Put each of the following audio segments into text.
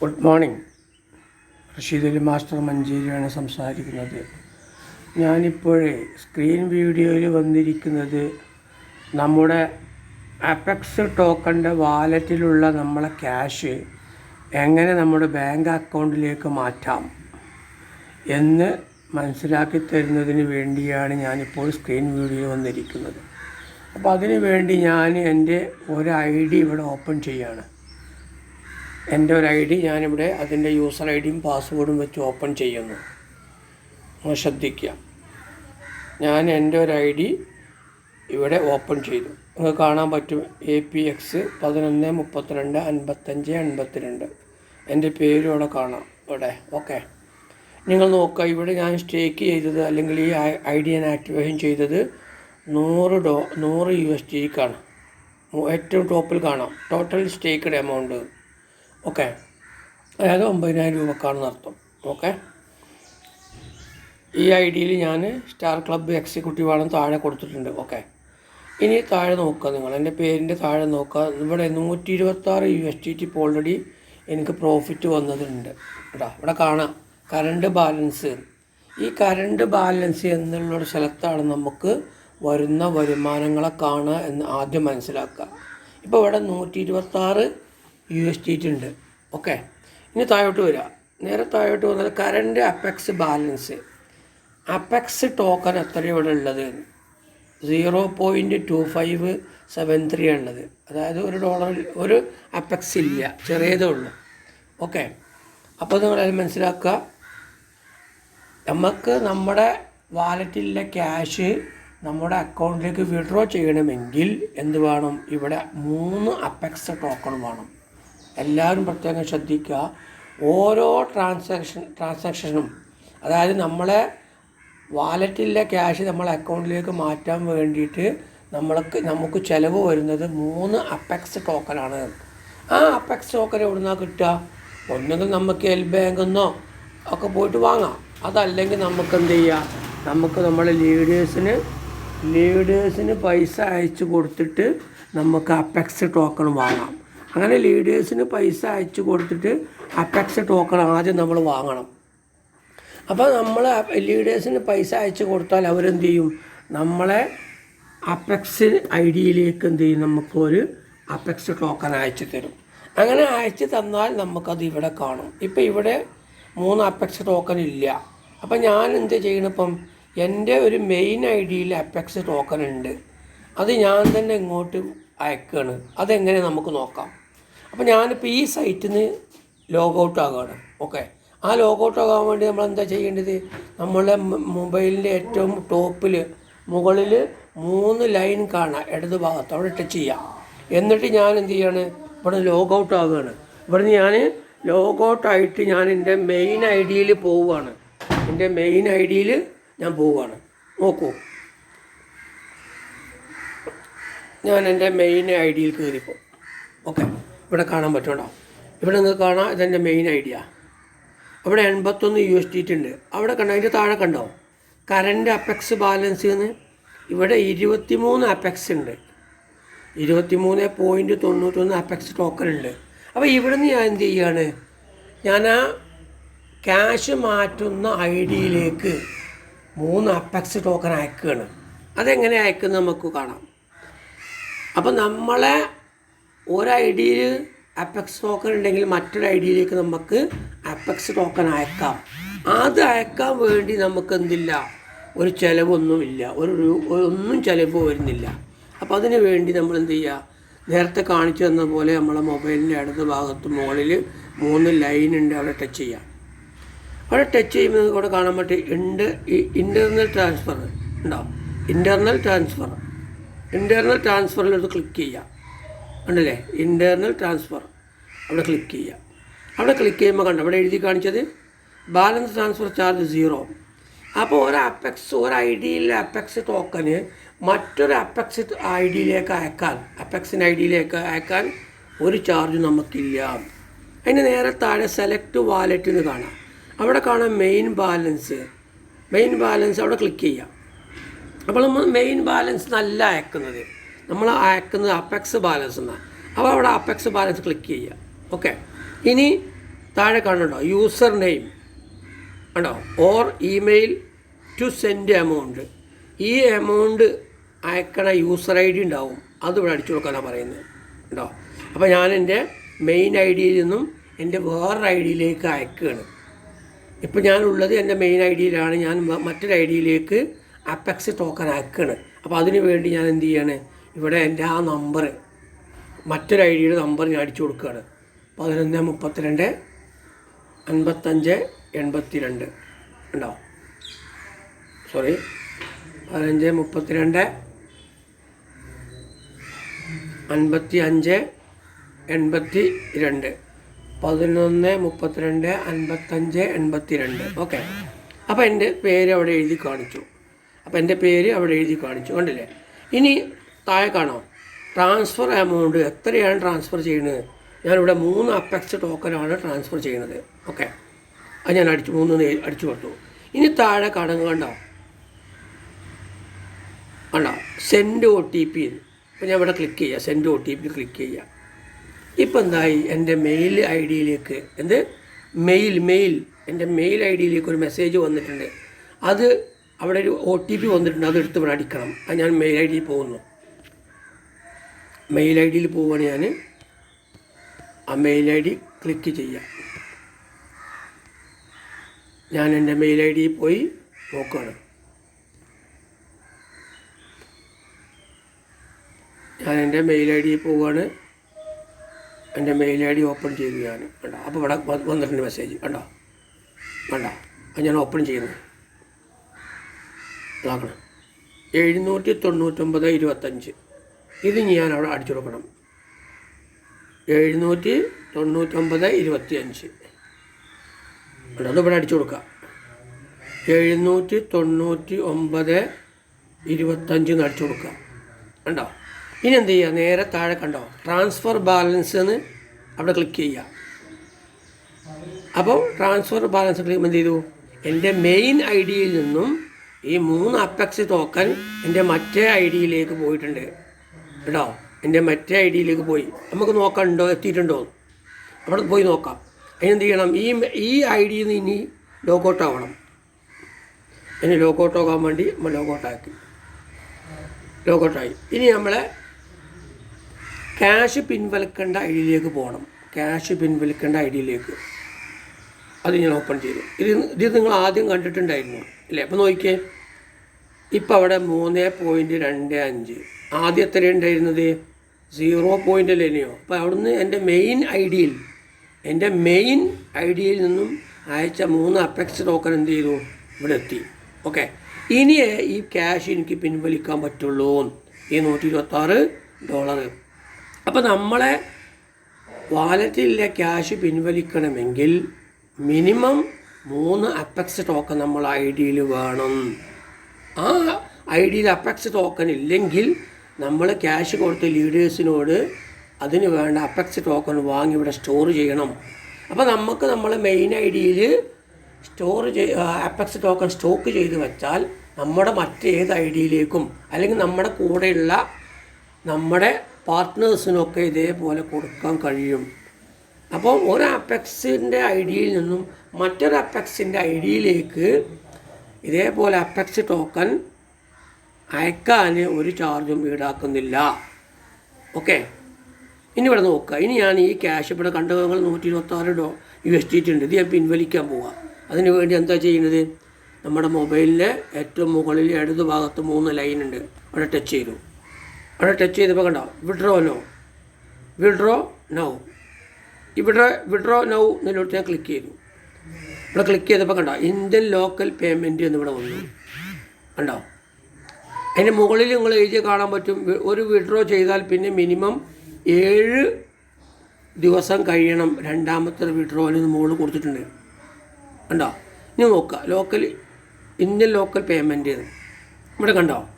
Good morning Rasheed Ali master മഞ്ചേരിയാണ് സംസാരിക്കുന്നത്. ഞാനിപ്പോഴേ screen വീഡിയോയിൽ വന്നിരിക്കുന്നത് നമ്മുടെ അപെക്സ് ടോക്കണിന്റെ വാലറ്റിലുള്ള നമ്മളെ ക്യാഷ് എങ്ങനെ നമ്മുടെ ബാങ്ക് അക്കൗണ്ടിലേക്ക് മാറ്റാം എന്ന് മനസ്സിലാക്കി തരുന്നതിന് വേണ്ടിയാണ് ഞാനിപ്പോൾ സ്ക്രീൻ വീഡിയോ വന്നിരിക്കുന്നത്. അപ്പോൾ അതിനു വേണ്ടി ഞാൻ എന്റെ ഒരു ഐ ഡി ഇവിടെ ഓപ്പൺ ചെയ്യാണ്. എന്റെ ഒരു ഐ ഡി ഞാനിവിടെ അതിന്റെ യൂസർ ഐ ഡിയും പാസ്വേഡും വെച്ച് ഓപ്പൺ ചെയ്യുന്നു. നിങ്ങൾ ശ്രദ്ധിക്കുക. ഞാൻ എന്റെ ഒരു ഐ ഡി ഇവിടെ ഓപ്പൺ ചെയ്തു. നിങ്ങൾക്ക് കാണാൻ പറ്റും. എ പി എക്സ് പതിനൊന്ന് മുപ്പത്തിരണ്ട് അൻപത്തഞ്ച് എൺപത്തിരണ്ട് എന്റെ പേരും ഇവിടെ കാണാം. ഇവിടെ. ഓക്കെ. നിങ്ങൾ നോക്കുക. ഇവിടെ ഞാൻ സ്റ്റേക്ക് ചെയ്തത് അല്ലെങ്കിൽ ഈ ഐ ഡി ഞാൻ ആക്ടിവേഷൻ ചെയ്തത് നൂറ് ഡോ നൂറ് യു എസ് ടിക്കാണ് ഏറ്റവും ടോപ്പിൽ കാണാം. Total സ്റ്റേക്കഡ് amount. ഓക്കെ അതായത് ഒമ്പതിനായിരം രൂപക്കാണെന്ന് അർത്ഥം ഓക്കെ ഈ ഐ ഡിയിൽ ഞാൻ സ്റ്റാർ ക്ലബ്ബ് എക്സിക്യൂട്ടീവ് താഴെ കൊടുത്തിട്ടുണ്ട്. ഓക്കെ ഇനി താഴെ നോക്കുക നിങ്ങൾ. എന്റെ പേരിന്റെ താഴെ നോക്കുക. ഇവിടെ നൂറ്റി ഇരുപത്താറ് യു എസ് ടി ടി ഇപ്പോൾ ഓൾറെഡി എനിക്ക് പ്രോഫിറ്റ് വന്നതുണ്ട്. കേട്ടോ ഇവിടെ കാണാം. കറണ്ട് ബാലൻസ് ഈ കറണ്ട് ബാലൻസ് എന്നുള്ള സ്ഥലത്താണ് നമുക്ക് വരുന്ന വരുമാനങ്ങളെ കാണുക എന്ന് ആദ്യം മനസ്സിലാക്കുക. ഇപ്പോൾ ഇവിടെ നൂറ്റി ഇരുപത്താറ് യു എസ് ടി ഉണ്ട് ഓക്കെ. ഇനി താഴോട്ട് വരിക. നേരെ താഴോട്ട് വന്നാൽ current apex balance apex token എത്ര ഇവിടെ ഉള്ളത്? Zero point two five seven three ഉള്ളത്. അതായത് ഒരു ഡോളർ ഒരു അപ്പെക്സ് ഇല്ല. ചെറിയതേ ഉള്ളൂ. ഓക്കെ. അപ്പോൾ നിങ്ങളത് മനസ്സിലാക്കുക. നമുക്ക് നമ്മുടെ വാലറ്റിലെ ക്യാഷ് നമ്മുടെ അക്കൗണ്ടിലേക്ക് വിഡ്രോ ചെയ്യണമെങ്കിൽ എന്ത് വേണം? ഇവിടെ മൂന്ന് അപ്പെക്സ് ടോക്കൺ വേണം. എല്ലാവരും പ്രത്യേകം ശ്രദ്ധിക്കുക. ഓരോ ട്രാൻസാക്ഷൻ ട്രാൻസാക്ഷനും അതായത് നമ്മളെ വാലറ്റിലെ ക്യാഷ് നമ്മളെ അക്കൗണ്ടിലേക്ക് മാറ്റാൻ വേണ്ടിയിട്ട് നമ്മൾക്ക് നമുക്ക് ചിലവ് വരുന്നത് മൂന്ന് അപ്പെക്സ് ടോക്കനാണ് ആ അപ്പെക്സ് ടോക്കൻ എവിടെ നിന്നാണ് കിട്ടുക? ഒന്നുകിൽ നമുക്ക് എൽ ബാങ്കെന്നോ ഒക്കെ പോയിട്ട് വാങ്ങാം. അതല്ലെങ്കിൽ നമുക്ക് എന്ത് ചെയ്യാം? നമുക്ക് നമ്മുടെ ലീഡേഴ്സിന് ലീഡേഴ്സിന് പൈസ അയച്ചു കൊടുത്തിട്ട് നമുക്ക് അപ്പെക്സ് ടോക്കൺ വാങ്ങാം. അങ്ങനെ ലീഡേഴ്സിന് പൈസ അയച്ചു കൊടുത്തിട്ട് അപ്പക്സ് ടോക്കൺ ആദ്യം നമ്മൾ വാങ്ങണം. അപ്പോൾ നമ്മൾ ലീഡേഴ്സിന് പൈസ അയച്ചു കൊടുത്താൽ അവരെന്ത് ചെയ്യും? നമ്മളെ അപ്പക്സ് ഐ ഡിയിലേക്ക് എന്ത് ചെയ്യും? നമുക്കൊരു അപ്പക്സ് ടോക്കൺ അയച്ചു തരും. അങ്ങനെ അയച്ചു തന്നാൽ നമുക്കത് ഇവിടെ കാണും. ഇപ്പോൾ ഇവിടെ മൂന്ന് അപ്പക്സ് ടോക്കൺ ഇല്ല. അപ്പം ഞാൻ എന്ത് ചെയ്യണം ഇപ്പം? എന്റെ ഒരു മെയിൻ ഐ ഡിയിൽ അപ്പക്സ് ടോക്കൺ ഉണ്ട്. അത് ഞാൻ തന്നെ ഇങ്ങോട്ട് അയക്കുകയാണ് അതെങ്ങനെ നമുക്ക് നോക്കാം? അപ്പോൾ ഞാനിപ്പോൾ ഈ സൈറ്റിൽ നിന്ന് ലോഗൗട്ട് ആകുകയാണ് ഓക്കെ? ആ ലോഗൗട്ട് ആകാൻ വേണ്ടി നമ്മൾ എന്താ ചെയ്യേണ്ടത്? നമ്മളെ മൊബൈലിന്റെ ഏറ്റവും ടോപ്പിൽ മുകളിൽ മൂന്ന് ലൈൻ കാണാം ഇടത് ഭാഗത്ത്. അവിടെ ടച്ച് ചെയ്യാം. എന്നിട്ട് ഞാൻ എന്ത് ചെയ്യാണ്? ഇവിടെ ലോഗൗട്ട് ആകുകയാണ് ഇവിടുന്ന് ഞാൻ ലോഗൗട്ടായിട്ട് ഞാൻ എന്റെ മെയിൻ ഐ ഡിയിൽ പോവുകയാണ് എന്റെ മെയിൻ ഐ ഡിയിൽ ഞാൻ പോവുകയാണ് നോക്കൂ. ഞാൻ എന്റെ മെയിൻ ഐ ഡിയിൽ കയറിപ്പോൾ ഓക്കെ? ഇവിടെ കാണാൻ പറ്റുമോ? ഇവിടെ നിങ്ങൾക്ക് കാണാം ഇതെന്റെ മെയിൻ ഐഡിയ അവിടെ എൺപത്തൊന്ന് യു എസ് ടി ഉണ്ട്. അവിടെ കണ്ടോ? അതിന്റെ താഴെ കണ്ടോ? കറന്റ് അപ്പെക്സ് ബാലൻസ് എന്ന് ഇവിടെ ഇരുപത്തിമൂന്ന് അപ്പെക്സ് ഉണ്ട്. ഇരുപത്തി മൂന്ന് പോയിന്റ് തൊണ്ണൂറ്റൊന്ന് അപ്പെക്സ് ടോക്കൺ ഉണ്ട്. അപ്പോൾ ഇവിടെ നിന്ന് ഞാൻ എന്ത് ചെയ്യുകയാണ് ഞാൻ ആ ക്യാഷ് മാറ്റുന്ന ഐ ഡിയിലേക്ക് മൂന്ന് അപ്പെക്സ് ടോക്കൺ അയക്കുകയാണ്. അതെങ്ങനെ അയക്കുന്നത് നമുക്ക് കാണാം. അപ്പോൾ നമ്മളെ ഒരു ഐ ഡിയിൽ അപ്പെക്സ് ടോക്കൺ ഉണ്ടെങ്കിൽ മറ്റൊരു ഐ ഡിയിലേക്ക് നമുക്ക് അപ്പെക്സ് ടോക്കൺ അയക്കാം. അത് അയക്കാൻ വേണ്ടി നമുക്ക് എന്തില്ല? ഒരു ചിലവൊന്നുമില്ല. ഒരു ഒന്നും ചിലവ് വരുന്നില്ല. അപ്പോൾ അതിന് വേണ്ടി നമ്മൾ എന്ത് ചെയ്യുക നേരത്തെ കാണിച്ചു തന്ന പോലെ നമ്മളെ മൊബൈലിന്റെ അടുത്ത ഭാഗത്ത് മുകളിൽ മൂന്ന് ലൈൻ ഉണ്ട് അവിടെ ടച്ച് ചെയ്യാം. അവിടെ ടച്ച് ചെയ്യുമ്പോൾ അവിടെ കാണാൻ പറ്റും ഇന്റർ ഇന്റർണൽ ട്രാൻസ്ഫർ ഉണ്ടോ? Internal transfer. ഇന്റർണൽ ട്രാൻസ്ഫറിലത് ക്ലിക്ക് ചെയ്യാം. ഉണ്ടല്ലേ? ഇന്റേർണൽ ട്രാൻസ്ഫർ അവിടെ ക്ലിക്ക് ചെയ്യുക അവിടെ ക്ലിക്ക് ചെയ്യുമ്പോൾ കണ്ടു? അവിടെ എഴുതി കാണിച്ചത് ബാലൻസ് ട്രാൻസ്ഫർ ചാർജ് സീറോ അപ്പോൾ ഒരു അപ്പെക്സ് ഒരു ഐ ഡിയിലെ അപ്പെക്സ് ടോക്കന് മറ്റൊരു അപ്പെക്സ് ഐ ഡിയിലേക്ക് അയക്കാൻ അപ്പെക്സിന്റെ ഐ ഡിയിലേക്ക് അയക്കാൻ ഒരു ചാർജ് നമുക്കില്ല. അതിന് നേരെ താഴെ സെലക്ട് വാലറ്റ് എന്ന് കാണാം. അവിടെ കാണാം മെയിൻ ബാലൻസ് മെയിൻ ബാലൻസ് അവിടെ ക്ലിക്ക് ചെയ്യാം. അപ്പോൾ നമ്മൾ മെയിൻ ബാലൻസ് നല്ല അയക്കുന്നത്. നമ്മൾ അയക്കുന്നത് അപ്പെക്സ് ബാലൻസ് എന്നാണ് അപ്പോൾ അവിടെ അപ്പെക്സ് ബാലൻസ് ക്ലിക്ക് ചെയ്യുക. ഓക്കെ ഇനി താഴെ കാണുന്നുണ്ടോ? യൂസർ നെയിം ഉണ്ടോ or email to send amount ഈ എമൗണ്ട് അയക്കണ യൂസർ ഐ ഡി ഉണ്ടാവും. അത് ഇവിടെ അടിച്ചു കൊടുക്കാനാണ് പറയുന്നത്. ഉണ്ടോ അപ്പോൾ ഞാൻ എന്റെ മെയിൻ ഐ ഡിയിൽ നിന്നും എന്റെ വേറൊരു ഐ ഡിയിലേക്ക് അയക്കുകയാണ്. ഇപ്പോൾ ഞാനുള്ളത് എന്റെ മെയിൻ ഐ ഡിയിലാണ് ഞാൻ മറ്റൊരു ഐ ഡിയിലേക്ക് അപ്പെക്സ് ടോക്കൺ അയക്കുകയാണ്. അപ്പോൾ അതിനു വേണ്ടി ഞാൻ എന്ത് ചെയ്യാണ്? ഇവിടെ എന്റെ ആ നമ്പർ മറ്റൊരു ഐ ഡിയുടെ നമ്പർ ഞാൻ അടിച്ചു കൊടുക്കുകയാണ്. പതിനൊന്ന് മുപ്പത്തിരണ്ട് അൻപത്തഞ്ച് എൺപത്തി രണ്ട് ഉണ്ടോ? സോറി പതിനഞ്ച് മുപ്പത്തിരണ്ട് അൻപത്തി അഞ്ച് എൺപത്തി രണ്ട് പതിനൊന്ന് മുപ്പത്തിരണ്ട് അൻപത്തഞ്ച് എൺപത്തി രണ്ട് ഓക്കെ അപ്പോൾ എന്റെ പേര് അവിടെ എഴുതി കാണിച്ചു. അപ്പോൾ എന്റെ പേര് അവിടെ എഴുതി കാണിച്ചു. കണ്ടില്ലേ? ഇനി താഴെ കാണാം. ട്രാൻസ്ഫർ എമൗണ്ട് എത്രയാണ് ട്രാൻസ്ഫർ ചെയ്യുന്നത്? ഞാനിവിടെ മൂന്ന് അപ്പെക്സ് ടോക്കനാണ് ട്രാൻസ്ഫർ ചെയ്യുന്നത്. ഓക്കെ അത് ഞാൻ അടിച്ചു മൂന്ന് അടിച്ചു കൊടുത്തു. ഇനി താഴെ കടങ്ങ് കണ്ടോ? സെൻഡ് ഒ ടി പി അപ്പോൾ ഞാൻ ഇവിടെ ക്ലിക്ക് ചെയ്യുക send O T P click ചെയ്യുക ഇപ്പം എന്തായി? എന്റെ മെയിൽ ഐ ഡിയിലേക്ക് എന്ത്? മെയിൽ മെയിൽ എന്റെ മെയിൽ ഐ ഡിയിലേക്ക് ഒരു മെസ്സേജ് വന്നിട്ടുണ്ട്. അത് അവിടെ ഒരു ഒ ടി പി വന്നിട്ടുണ്ട്. അത് എടുത്ത് ഇവിടെ അടിക്കണം. അത് ഞാൻ മെയിൽ ഐ ഡിയിൽ പോകുന്നു. മെയിൽ ഐ ഡിയിൽ പോവുകയാണ് ഞാൻ ആ മെയിൽ ഐ ഡി ക്ലിക്ക് ചെയ്യാം. ഞാൻ എന്റെ മെയിൽ ഐ ഡിയിൽ പോയി നോക്കുകയാണ് ഞാൻ എന്റെ മെയിൽ ഐ ഡിയിൽ പോവുകയാണ് എന്റെ മെയിൽ ഐ ഡി ഓപ്പൺ ചെയ്യുകയാണ് ഞാൻ. കണ്ടോ? അപ്പോൾ ഇവിടെ വന്നിട്ടുണ്ട് മെസ്സേജ് കണ്ടോ? കണ്ടോ? അത് ഞാൻ ഓപ്പൺ ചെയ്യുന്നു. ഇതാക്കണം. എഴുന്നൂറ്റി തൊണ്ണൂറ്റൊമ്പത് ഇരുപത്തഞ്ച്. ഇത് ഞാൻ അവിടെ അടിച്ചു കൊടുക്കണം. എഴുന്നൂറ്റി തൊണ്ണൂറ്റൊമ്പത് ഇരുപത്തി അഞ്ച് അത് അടിച്ചു കൊടുക്കുക എഴുന്നൂറ്റി തൊണ്ണൂറ്റി ഒമ്പത് ഇരുപത്തഞ്ച് അടിച്ചു കൊടുക്കുക കണ്ടോ? ഇനി എന്ത് ചെയ്യുക? നേരെ താഴെ കണ്ടോ? ട്രാൻസ്ഫർ ബാലൻസ് എന്ന് അവിടെ ക്ലിക്ക് ചെയ്യുക. അപ്പോൾ ട്രാൻസ്ഫർ ബാലൻസ് ക്ലിക്ക് എന്ത് ചെയ്തു? എന്റെ മെയിൻ ഐ ഡിയിൽ നിന്നും ഈ മൂന്ന് അപ്പെക്സ് ടോക്കൺ എന്റെ മറ്റേ ഐ ഡിയിലേക്ക് പോയിട്ടുണ്ട്. കേട്ടോ എന്റെ മറ്റേ ഐ ഡിയിലേക്ക് പോയി. നമുക്ക് നോക്കാം ഉണ്ടോ എത്തിയിട്ടുണ്ടോ. അവിടെ പോയി നോക്കാം. അതിനെന്ത് ചെയ്യണം? ഈ ഈ ഐ ഡിയിൽ നിന്ന് ഇനി ലോഗൗട്ട് ആവണം. ഇനി ലോഗൗട്ട് ആകാൻ വേണ്ടി നമ്മൾ ലോഗൗട്ടാക്കി ലോഗൗട്ടായി ഇനി നമ്മളെ ക്യാഷ് പിൻവലിക്കേണ്ട ഐ ഡിയിലേക്ക് പോകണം. ക്യാഷ് പിൻവലിക്കേണ്ട ഐ ഡിയിലേക്ക് അത് ഞാൻ ഓപ്പൺ ചെയ്തു. ഇത് ഇത് നിങ്ങൾ ആദ്യം കണ്ടിട്ടുണ്ടായിരുന്നു. അല്ലേ അപ്പോൾ നോക്കിയേ. ഇപ്പോൾ അവിടെ മൂന്ന് പോയിന്റ് രണ്ട് അഞ്ച്. ആദ്യം എത്ര ഉണ്ടായിരുന്നത് സീറോ പോയിന്റ് അല്ലേനെയോ അപ്പോൾ അവിടുന്ന് എന്റെ മെയിൻ ഐ ഡിയിൽ എന്റെ മെയിൻ ഐ ഡിയിൽ നിന്നും അയച്ച മൂന്ന് അപ്പെക്സ് ടോക്കൺ എന്ത് ചെയ്തു? ഇവിടെ എത്തി. ഓക്കെ ഇനിയേ ഈ ക്യാഷ് എനിക്ക് പിൻവലിക്കാൻ പറ്റുള്ളൂ ഈ നൂറ്റി ഇരുപത്താറ് ഡോളർ അപ്പോൾ നമ്മളെ വാലറ്റിലെ ക്യാഷ് പിൻവലിക്കണമെങ്കിൽ മിനിമം മൂന്ന് അപ്പെക്സ് ടോക്കൺ നമ്മൾ ഐ ഡിയിൽ വേണം. ആ ഐ ഡിയിൽ അപ്പെക്സ് ടോക്കൺ ഇല്ലെങ്കിൽ നമ്മൾ ക്യാഷ് കൊടുത്ത ലീഡേഴ്സിനോട് അതിന് വേണ്ട അപ്പക്സ് ടോക്കൺ വാങ്ങി ഇവിടെ സ്റ്റോർ ചെയ്യണം. അപ്പോൾ നമുക്ക് നമ്മൾ മെയിൻ ഐ ഡിയിൽ സ്റ്റോർ ചെയ് അപ്പക്സ് ടോക്കൺ സ്റ്റോക്ക് ചെയ്ത് വെച്ചാൽ നമ്മുടെ മറ്റേത് ഐ ഡിയിലേക്കും അല്ലെങ്കിൽ നമ്മുടെ കൂടെയുള്ള നമ്മുടെ പാർട്ട്നേഴ്സിനൊക്കെ ഇതേപോലെ കൊടുക്കാൻ കഴിയും. അപ്പോൾ ഒരു അപ്പെക്സിന്റെ ഐ ഡിയിൽ നിന്നും മറ്റൊരു അപ്പെക്സിന്റെ ഐ ഡിയിലേക്ക് ഇതേപോലെ അപ്പെക്സ് ടോക്കൺ അയക്കാൻ ഒരു ചാർജും ഈടാക്കുന്നില്ല. ഓക്കെ? ഇനി ഇവിടെ നോക്കുക. ഇനി ഞാൻ ഈ ക്യാഷ് ഇവിടെ കണ്ടങ്ങൾ നൂറ്റി ഇരുപത്താറ് ഡോ യു എസ് ടി ഉണ്ട് ഇത് ഞാൻ പിൻവലിക്കാൻ പോവുക അതിന് വേണ്ടി എന്താ ചെയ്യുന്നത്? നമ്മുടെ മൊബൈലിലെ ഏറ്റവും മുകളിൽ ഇടത് ഭാഗത്ത് മൂന്ന് ലൈൻ ഉണ്ട്. അവിടെ ടച്ച് ചെയ്തു. അവിടെ ടച്ച് ചെയ്തപ്പോൾ കണ്ടോ? Withdraw no. Withdraw now. ഇവിടെ വിഡ്രോ നൗ എന്നിലോട്ട് ഞാൻ ക്ലിക്ക് ചെയ്തു. ഇവിടെ ക്ലിക്ക് ചെയ്തപ്പോൾ കണ്ടോ? ഇന്ത്യൻ ലോക്കൽ പേയ്മെന്റ് എന്ന് ഇവിടെ വന്നു. കണ്ടോ? അതിന്റെ മുകളിൽ നിങ്ങൾ എഴുതി കാണാൻ പറ്റും. ഒരു വിഡ്രോ ചെയ്താൽ പിന്നെ മിനിമം ഏഴ് ദിവസം കഴിയണം. രണ്ടാമത്തെ വിഡ്രോന് മുകളിൽ കൊടുത്തിട്ടുണ്ട്. കണ്ടോ? ഇനി നോക്കുക. ലോക്കൽ ഇന്ത്യൻ ലോക്കൽ പേയ്മെന്റ് ഇവിടെ കണ്ടോ?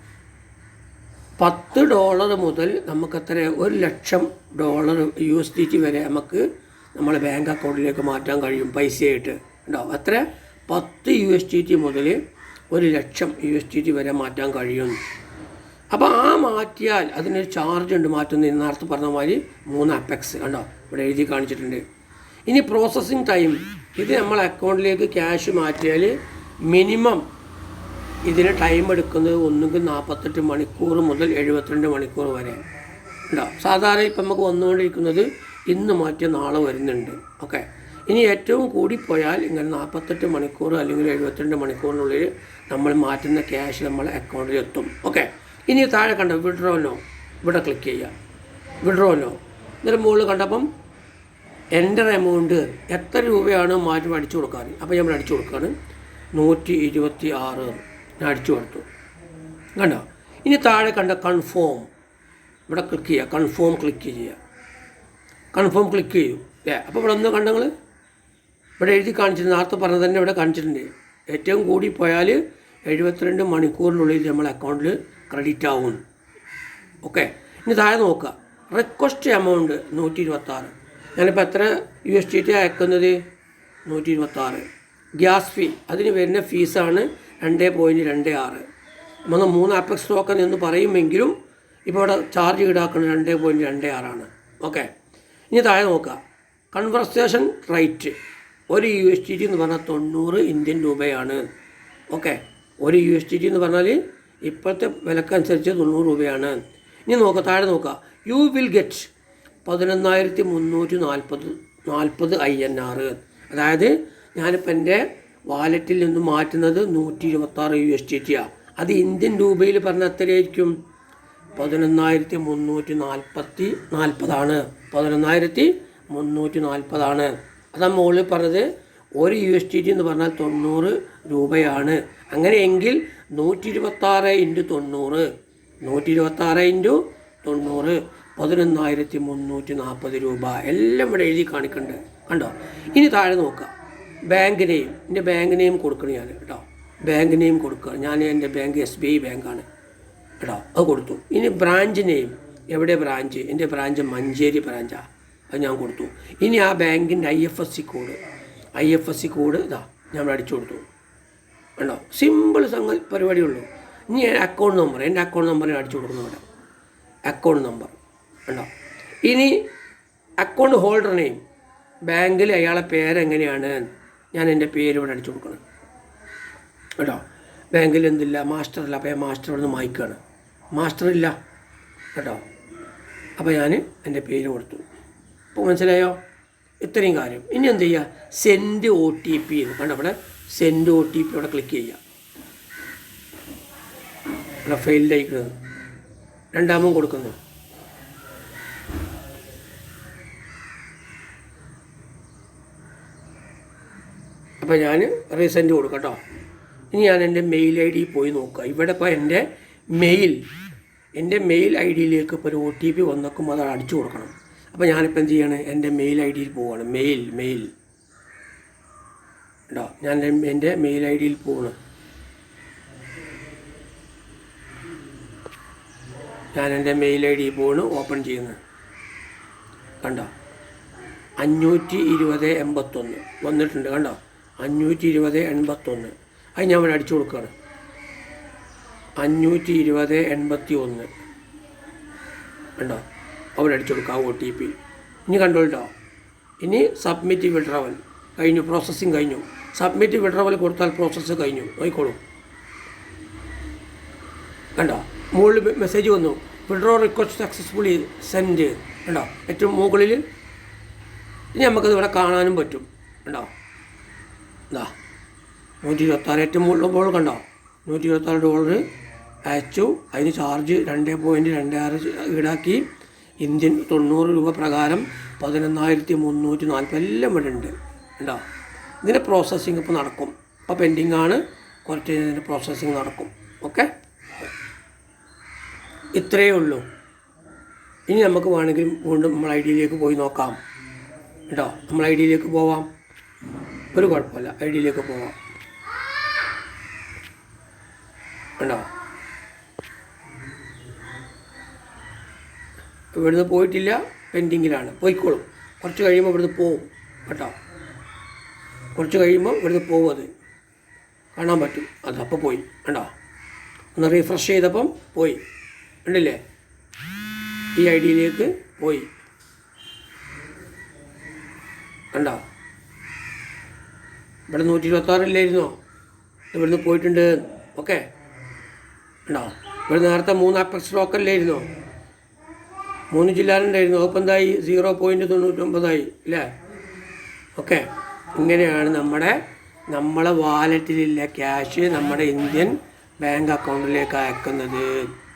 പത്ത് ഡോളർ മുതൽ നമുക്ക് എത്ര? ഒരു lakh dollar U S D T വരെ നമുക്ക് നമ്മളെ ബാങ്ക് അക്കൗണ്ടിലേക്ക് മാറ്റാൻ കഴിയും പൈസയായിട്ട്. ഉണ്ടോ അത്ര പത്ത് യു എസ് ഡി ടി മുതൽ ഒരു lakh U S T T വരെ മാറ്റാൻ കഴിയും. അപ്പോൾ ആ മാറ്റിയാൽ അതിനൊരു ചാർജ് ഉണ്ട്. മാറ്റുന്നതിന് നേരത്തെ പറഞ്ഞ മാതിരി മൂന്ന് അപ്പെക്സ് കണ്ടോ? ഇവിടെ എഴുതി കാണിച്ചിട്ടുണ്ട്. ഇനി പ്രോസസ്സിങ് ടൈം ഇത് നമ്മൾ അക്കൗണ്ടിലേക്ക് ക്യാഷ് മാറ്റിയാൽ മിനിമം ഇതിന് ടൈം എടുക്കുന്നത് ഒന്നുകിൽ നാൽപ്പത്തെട്ട് മണിക്കൂർ മുതൽ എഴുപത്തിരണ്ട് മണിക്കൂർ വരെ. ഉണ്ടോ സാധാരണ ഇപ്പം നമുക്ക് വന്നുകൊണ്ടിരിക്കുന്നത് ഇന്ന് മാറ്റിയ നാളെ വരുന്നുണ്ട്. ഓക്കെ ഇനി ഏറ്റവും കൂടി പോയാൽ ഇങ്ങനെ നാൽപ്പത്തെട്ട് മണിക്കൂർ അല്ലെങ്കിൽ എഴുപത്തിരണ്ട് മണിക്കൂറിനുള്ളിൽ നമ്മൾ മാറ്റുന്ന ക്യാഷ് നമ്മൾ അക്കൗണ്ടിൽ എത്തും. ഓക്കെ ഇനി താഴെ കണ്ട വിഡ്രോനോ ഇവിടെ ക്ലിക്ക് ചെയ്യുക. വിഡ്രോനോ എന്നിട്ട് മുകളിൽ കണ്ടപ്പം എന്റർ എമൗണ്ട് എത്ര രൂപയാണ് മാറ്റി അടിച്ചു കൊടുക്കാൻ? അപ്പോൾ നമ്മൾ അടിച്ചു കൊടുക്കുകയാണ്. നൂറ്റി ഇരുപത്തി ആറ് ഞാൻ അടിച്ചു കൊടുത്തു. കണ്ടോ? ഇനി താഴെ കണ്ട കൺഫേം ഇവിടെ ക്ലിക്ക് ചെയ്യുക. കൺഫേം ക്ലിക്ക് ചെയ്യുക. കൺഫേം ക്ലിക്ക് ചെയ്യും. അല്ലേ അപ്പോൾ ഇവിടെ ഒന്ന് കണ്ടങ്ങൾ ഇവിടെ എഴുതി കാണിച്ചിട്ടുണ്ട്. നേരത്തെ പറഞ്ഞത് തന്നെ ഇവിടെ കാണിച്ചിട്ടുണ്ട്. ഏറ്റവും കൂടി പോയാൽ എഴുപത്തിരണ്ട് മണിക്കൂറിനുള്ളിൽ നമ്മൾ അക്കൗണ്ടിൽ ക്രെഡിറ്റ് ആവും. ഓക്കെ ഇനി താഴെ നോക്കുക. റിക്വസ്റ്റ് എമൗണ്ട് നൂറ്റി ഇരുപത്താറ് ഞാനിപ്പോൾ എത്ര യു എസ് ടി ടി അയക്കുന്നത്? നൂറ്റി ഇരുപത്താറ് ഗ്യാസ് ഫീ അതിന് വരുന്ന ഫീസാണ് രണ്ട് പോയിന്റ് രണ്ട് ആറ്. നമ്മൾ മൂന്ന് ആപ്പക്സ് ടോക്കൺ എന്ന് പറയുമെങ്കിലും ഇപ്പോൾ ഇവിടെ ചാർജ് ഈടാക്കുന്നത് രണ്ട് പോയിന്റ് രണ്ട് ആറാണ്. ഓക്കെ ഇനി താഴെ നോക്കുക. കൺവെർസേഷൻ റേറ്റ് ഒരു യു എസ് ടി ടി എന്ന് പറഞ്ഞാൽ തൊണ്ണൂറ് ഇന്ത്യൻ രൂപയാണ്. ഓക്കെ? ഒരു യു എസ് ടി ടി എന്ന് പറഞ്ഞാൽ ഇപ്പോഴത്തെ വിലക്കനുസരിച്ച് തൊണ്ണൂറ് രൂപയാണ്. ഇനി നോക്കുക താഴെ നോക്കുക യു വിൽ ഗെറ്റ് പതിനൊന്നായിരത്തി മുന്നൂറ്റി നാൽപ്പത് നാൽപ്പത് ഐ എൻ ആർ അതായത് ഞാനിപ്പോൾ എന്റെ വാലറ്റിൽ നിന്ന് മാറ്റുന്നത് നൂറ്റി ഇരുപത്താറ് യു എസ് ടി ടിയാണ് അത് ഇന്ത്യൻ രൂപയിൽ പറഞ്ഞാൽ എത്രയായിരിക്കും? പതിനൊന്നായിരത്തി മുന്നൂറ്റി നാൽപ്പത്തി നാൽപ്പതാണ് പതിനൊന്നായിരത്തി മുന്നൂറ്റി നാൽപ്പതാണ് അതാ മുകളിൽ പറഞ്ഞത് ഒരു യു എസ് ടി ടി എന്ന് പറഞ്ഞാൽ തൊണ്ണൂറ് രൂപയാണ്. അങ്ങനെയെങ്കിൽ നൂറ്റി ഇരുപത്താറ് ഇന്റു തൊണ്ണൂറ് നൂറ്റി ഇരുപത്താറ് ഇന്റു തൊണ്ണൂറ് പതിനൊന്നായിരത്തി മുന്നൂറ്റി നാൽപ്പത് രൂപ. എല്ലാം ഇവിടെ എഴുതി കാണിക്കുന്നുണ്ട് കണ്ടോ? ഇനി താഴെ നോക്കാം. ബാങ്ക് നെയിം എന്റെ ബാങ്ക് നെയിം കൊടുക്കണം ഞാൻ കേട്ടോ. ബാങ്ക് നെയിം കൊടുക്കുക. ഞാൻ എന്റെ ബാങ്ക് എസ് ബി ഐ ബാങ്കാണ് കേട്ടോ? അത് കൊടുത്തു. ഇനി ബ്രാഞ്ച് നെയിം എവിടെ ബ്രാഞ്ച് എന്റെ ബ്രാഞ്ച് മഞ്ചേരി ബ്രാഞ്ചാണ് അത് ഞാൻ കൊടുത്തു. ഇനി ആ ബാങ്കിന്റെ I F S C code I F S C code ഇതാ ഞാൻ അടിച്ചു കൊടുത്തു. ഉണ്ടോ സിമ്പിൾ സംഗതി പരിപാടിയുള്ളൂ. ഇനി അക്കൗണ്ട് നമ്പർ എന്റെ അക്കൗണ്ട് നമ്പർ ഞാൻ അടിച്ചു കൊടുക്കുന്നു ഇവിടെ. അക്കൗണ്ട് നമ്പർ ഉണ്ടോ ഇനി അക്കൗണ്ട് ഹോൾഡർ നെയിം ബാങ്കിൽ അയാളെ പേരെങ്ങനെയാണ് ഞാൻ എന്റെ പേര് ഇവിടെ അടിച്ചു കൊടുക്കണം. കേട്ടോ ബാങ്കിൽ എന്തില്ല? മാസ്റ്റർ ഇല്ല അപ്പോൾ ഞാൻ മാസ്റ്റർ ഇവിടെ നിന്ന് വായിക്കുകയാണ് മാസ്റ്റർ ഇല്ല. കേട്ടോ അപ്പോൾ ഞാൻ എന്റെ പേര് കൊടുത്തു. ഇപ്പോൾ മനസ്സിലായോ? ഇത്രയും കാര്യം. ഇനി എന്ത് ചെയ്യുക സെൻഡ് ഒ ടി പി എന്ന്. കണ്ടോ അവിടെ? സെൻഡ് ഒ ടി പി അവിടെ ക്ലിക്ക് ചെയ്യുക അവിടെ ഫെയിൽഡ് അയക്കുന്നത് രണ്ടാമതും കൊടുക്കുന്നു. അപ്പോൾ ഞാൻ റീസെന്റ് കൊടുക്കാം കേട്ടോ. ഇനി ഞാൻ എന്റെ മെയിൽ ഐ ഡി പോയി നോക്കുക. ഇവിടെ ഇപ്പോൾ എന്റെ മെയിൽ എന്റെ മെയിൽ ഐ ഡിയിലേക്ക് ഇപ്പോൾ ഒരു ഒ ടി പി വന്നേക്കും അത് അടിച്ചു കൊടുക്കണം. അപ്പോൾ ഞാനിപ്പോൾ എന്ത് ചെയ്യണം? എന്റെ മെയിൽ ഐ ഡിയിൽ പോവാണ്. മെയിൽ മെയിൽ കേട്ടോ ഞാൻ എന്റെ- എന്റെ മെയിൽ ഐ ഡിയിൽ പോവാണ്. ഞാൻ എന്റെ മെയിൽ ഐ ഡി പോണ് ഓപ്പൺ ചെയ്യുന്നത്. കണ്ടോ? അഞ്ഞൂറ്റി ഇരുപത് എൺപത്തൊന്ന്. വന്നിട്ടുണ്ട് കണ്ടോ? അഞ്ഞൂറ്റി ഇരുപത് എൺപത്തൊന്ന്. അത് ഞാൻ ഇവിടെ അടിച്ചു കൊടുക്കുകയാണ് അഞ്ഞൂറ്റി ഇരുപത് എൺപത്തി ഒന്ന് കണ്ടോ? അവിടെ അടിച്ചു ഒ ടി പി ഇനി കണ്ടോട്ടോ ഇനി സബ്മിറ്റ് വിഡ്രവൽ കഴിഞ്ഞു പ്രോസസ്സിങ് കഴിഞ്ഞു. സബ്മിറ്റ് വിഡ്രവൽ കൊടുത്താൽ പ്രോസസ്സ് കഴിഞ്ഞു. നോക്കിക്കോളൂ. കണ്ടോ? മുകളിൽ മെസ്സേജ് വന്നു. വിഡ്രോ റിക്വസ്റ്റ് സക്സസ്ഫുള്ളി സെൻഡ് കണ്ടോ? ഏറ്റവും മുകളിൽ ഇനി നമുക്കത് ഇവിടെ കാണാനും പറ്റും. കണ്ടോ? എന്താ നൂറ്റി ഇരുപത്താറ് ഏറ്റവും മുകളിൽ കണ്ടോ? നൂറ്റി ഇരുപത്താറ് ഡോളർ അയച്ചു. അതിന് ചാർജ് രണ്ട് പോയിന്റ് രണ്ട് ആറ് ഈടാക്കി. ഇന്ത്യൻ തൊണ്ണൂറ് രൂപ പ്രകാരം പതിനൊന്നായിരത്തി മുന്നൂറ്റി നാൽപ്പത് എല്ലാം ഇവിടെ ഉണ്ട്. കണ്ടോ? ഇതിന്റെ പ്രോസസ്സിങ് ഇപ്പോൾ നടക്കും. ഇപ്പോൾ പെൻഡിങ് ആണ്. കുറച്ച് ഇതിന്റെ പ്രോസസ്സിങ് നടക്കും. ഓക്കെ? ഇത്രയേ ഉള്ളൂ. ഇനി നമുക്ക് വേണമെങ്കിൽ വീണ്ടും നമ്മൾ ഐ ഡിയിലേക്ക് പോയി നോക്കാം. കേട്ടോ നമ്മൾ ഐ ഡിയിലേക്ക് പോവാം. ഒരു കുഴപ്പമില്ല. ഐ ഡിയിലേക്ക് പോവാം. കണ്ടോ? ഇവിടുന്ന് പോയിട്ടില്ല പെൻഡിങ്ങിലാണ്. പോയിക്കോളും. കുറച്ച് കഴിയുമ്പോൾ ഇവിടുന്ന് പോവും കേട്ടോ. കുറച്ച് കഴിയുമ്പോൾ ഇവിടുന്ന് പോവും അത്. കാണാൻ പറ്റും. അത് അപ്പോൾ പോയി. കണ്ടോ? ഒന്ന് റീഫ്രഷ് ചെയ്തപ്പം പോയി. ഉണ്ടല്ലേ ഈ ഐ ഡിയിലേക്ക് പോയി. കണ്ടോ? ഇവിടെ നൂറ്റി ഇരുപത്താറില്ലായിരുന്നോ ഇവിടുന്ന് പോയിട്ടുണ്ട്. ഓക്കെ. ഉണ്ടോ ഇവിടെ നേരത്തെ മൂന്ന് അപ്പക്സ് ലോക്കല്ലായിരുന്നോ മൂന്ന് ജില്ലയിലുണ്ടായിരുന്നു അപ്പോൾ എന്തായി? സീറോ പോയിന്റ് തൊണ്ണൂറ്റൊമ്പതായി അല്ലേ ഓക്കെ ഇങ്ങനെയാണ് നമ്മുടെ നമ്മളെ വാലറ്റിലുള്ള ക്യാഷ് നമ്മുടെ ഇന്ത്യൻ ബാങ്ക് അക്കൗണ്ടിലേക്ക് അയക്കുന്നത്.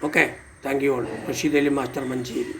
Okay thank you all Rasheed master Manjeri